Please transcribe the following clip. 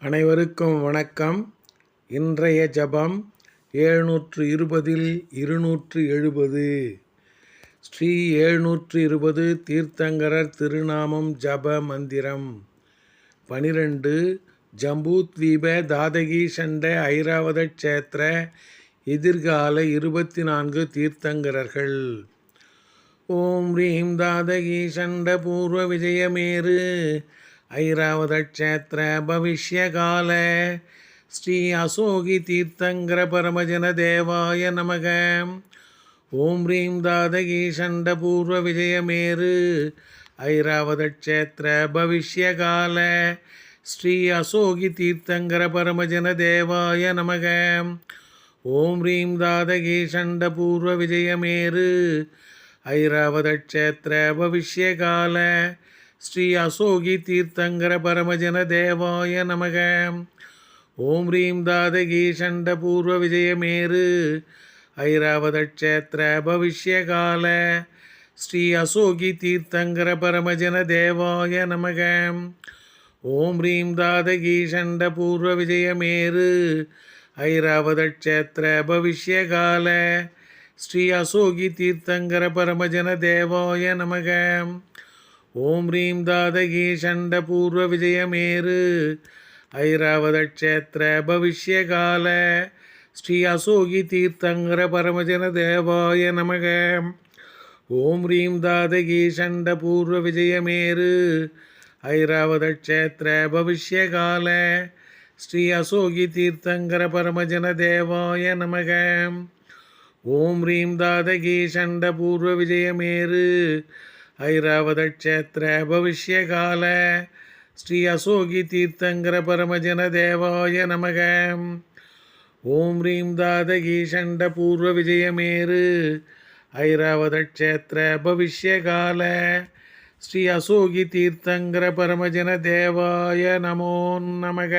அனைவருக்கும் வணக்கம். இன்றைய ஜபம் ஏழ்நூற்று இருபதில் இருநூற்று எழுபது ஸ்ரீ ஏழ்நூற்று இருபது தீர்த்தங்கரர் திருநாமம் ஜப மந்திரம். பனிரெண்டு ஜம்பூத்வீப தாதகி சண்ட ஐராவத க்ஷேத்திர எதிர்கால இருபத்தி நான்கு தீர்த்தங்கரர்கள். ஓம் ரீம் தாதகி சண்ட பூர்வ விஜயமேரு ஐராவத க்ஷேத்திர பவிஷ்யகால. ஸ்ரீ அசோகி தீர்த்தங்கர பரமஜன தேவாய நமக. ஓம் ரீம் தாதகி சண்ட பூர்வ விஜயமேரு ஐராவத க்ஷேத்திர பவிஷ்யகால. ஸ்ரீ அசோகி தீர்த்தங்கர பரமஜன தேவாய நமக. ஓம் ரீம் தாதகி சண்ட பூர்வ விஜயமேரு ஐராவத க்ஷேத்திர பவிஷ்யகால. ஸ்ரீ அசோகி தீர்த்தங்கர பரமஜன தேவாய நமக. ஓம் ரீம் தாதகி சண்ட பூர்வ விஜயமேரு ஐராவதக்ஷேத்திர பவிஷ்யகால. ஸ்ரீ அசோகி தீர்த்தங்கர பரமஜன தேவாய நமக. ஓம் ரீம் தாதகி சண்ட பூர்வ விஜயமேரு ஐராவதக்ஷேத்திர பவிஷ்யகால. ஸ்ரீ அசோகி தீர்த்தங்கர பரமஜன தேவாய நமக. ஓம் ரீம் தாதகி சண்ட பூர்வ விஜயமேரு ஐராவத க்ஷேத்திர பவிஷ்யகால. ஸ்ரீ அசோகி தீர்த்தங்கர பரமஜன தேவாய நமக. ஓம் ரீம் தாதகி சண்ட பூர்வ விஜயமேரு ஐராவத க்ஷேத்திர பவிஷ்யகால. ஸ்ரீ அசோகி தீர்த்தங்கர பரமஜன தேவாய நமக. ஓம் ரீம் தாதகி சண்ட பூர்வ விஜயமேரு ஐராவத க்ஷேத்திர பவிஷ்யகால ஸ்ரீ அசோகி தீர்த்தங்கர பரமஜன தேவாய நமக. ஓம் ரீம் தாதகி சண்ட பூர்வ விஜயமேரு ஐராவத க்ஷேத்திர பவிஷ்யகால ஸ்ரீ அசோகி தீர்த்தங்கர பரமஜன தேவாய நமோ நமக.